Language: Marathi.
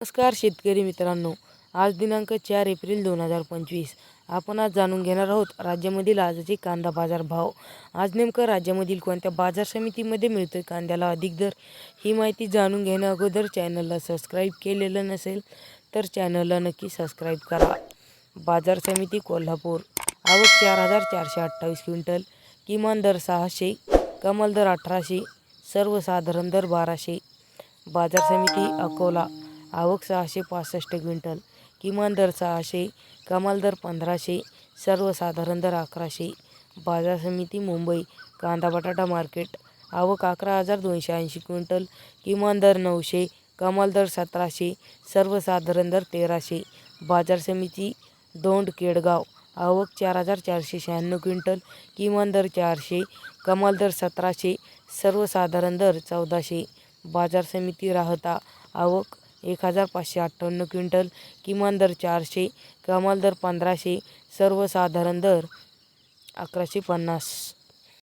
नमस्कार शेतकरी मित्रांनो आज दिनांक चार एप्रिल दोन हजार पंचवीस. आपण आज जाणून घेणार आहोत राज्यामधील आजचे कांदा बाजार भाव आज नेमकं राज्यामधील कोणत्या बाजार समितीमध्ये मिळतोय कांद्याला अधिक दर ही माहिती जाणून घेण्या अगोदर चॅनलला सबस्क्राईब केलेलं नसेल तर चॅनलला नक्की सबस्क्राईब करा. बाजार समिती कोल्हापूर आवक चार हजार चारशे अठ्ठावीस क्विंटल किमान दर सहाशे कमाल दर अठराशे सर्वसाधारण दर बाराशे. बाजार समिती अकोला आवक सहाशे पासष्ट क्विंटल किमान दर सहाशे कमाल दर पंधराशे सर्वसाधारण दर अकराशे. बाजार समिती मुंबई कांदा बटाटा मार्केट आवक अकरा हजार दोनशे ऐंशी क्विंटल किमान दर नऊशे कमाल दर सतराशे सर्वसाधारण दर तेराशे. बाजार समिती दोंड केडगाव आवक चार हजार चारशे शहाण्णव क्विंटल किमान दर चारशे कमाल दर सतराशे सर्वसाधारण दर चौदाशे. बाजार समिती राहता आवक एक हजार पाचशे अठ्ठावन्न क्विंटल किमान दर चारशे कमाल दर पंधराशे सर्वसाधारण दर अकराशे पन्नास.